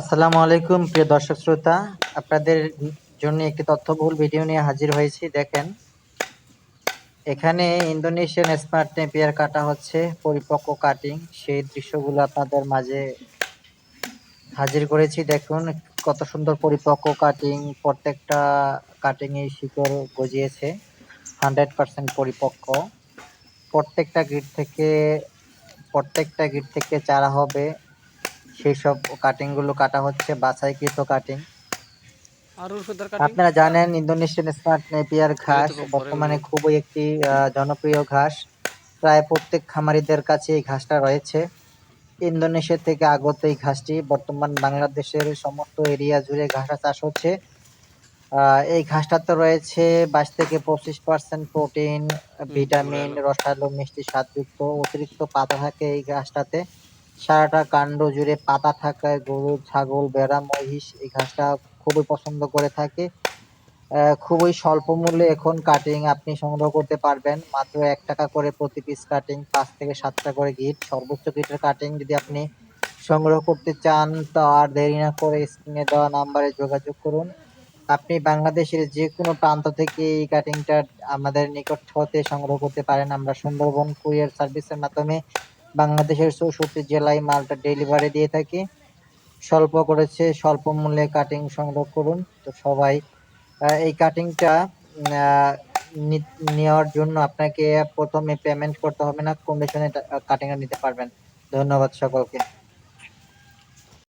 আসসালামু আলাইকুম, প্রিয় দর্শক শ্রোতা। আপনাদের জন্য একটি তথ্যবহুল ভিডিও নিয়ে হাজির হয়েছি, দেখেন। এখানে ইন্দোনেশিয়ান স্মার্ট নেপিয়ার কাটা হচ্ছে, পরিপক্ক কাটিং। সেই দৃশ্যগুলো আপনাদের মাঝে হাজির করেছি, দেখুন কত সুন্দর পরিপক্ক কাটিং। প্রত্যেকটা কাটিং এই শিকড় গজিয়েছে, হান্ড্রেড পার্সেন্ট পরিপক্ক। প্রত্যেকটা গিট থেকে, প্রত্যেকটা গিট থেকে চারা হবে। সেই সব কাটিংগুলো কাটা হচ্ছে বাছাইকৃত কাটিং আপনারা জানেন ইন্দোনেশিয়ান স্মার্ট নেপিয়ার ঘাস বর্তমানে খুবই একটি জনপ্রিয় ঘাস। প্রায় প্রত্যেক খামারিদের কাছে এই ঘাসটা রয়েছে। ইন্দোনেশিয়া থেকে আগত এই ঘাসটি বর্তমান বাংলাদেশের সমস্ত এরিয়া জুড়ে ঘাসটা চাষ হচ্ছে। আহ, এই ঘাসটাতে রয়েছে বাইশ থেকে পঁচিশ পার্সেন্ট প্রোটিন ভিটামিন রসালো মিষ্টি স্বাদযুক্ত অতিরিক্ত পাতা থাকে এই ঘাসটাতে। সারাটা কাণ্ড জুড়ে পাতা থাকায় গরু, ছাগল বেড়া মহিষ এই ঘাসটা খুবই পছন্দ করে থাকে। খুবই স্বল্প মূল্যে এখন কাটিং আপনি সংগ্রহ করতে পারবেন। মাত্র এক টাকা করে প্রতি পিস কাটিং পাঁচ থেকে সাতটা করে গিট সর্বোচ্চ গিটের কাটিং যদি আপনি সংগ্রহ করতে চান, তো আর দেরি না করে স্ক্রিনে দেওয়া নাম্বারে যোগাযোগ করুন। আপনি বাংলাদেশের যে কোনো প্রান্ত থেকে এই কাটিংটা আমাদের নিকট হতে সংগ্রহ করতে পারেন। আমরা সুন্দরবন কুরিয়ার সার্ভিসের মাধ্যমে বাংলাদেশের চৌষট্টি জেলায় মালটা ডেলিভারি দিয়ে থাকি। স্বল্প করেছে, স্বল্প মূল্যে কাটিং সংগ্রহ করুন। তো সবাই এই কাটিংটা নেওয়ার জন্য আপনাকে প্রথমে পেমেন্ট করতে হবে না কন্ডিশনে কাটিংটা নিতে পারবেন। ধন্যবাদ সকলকে।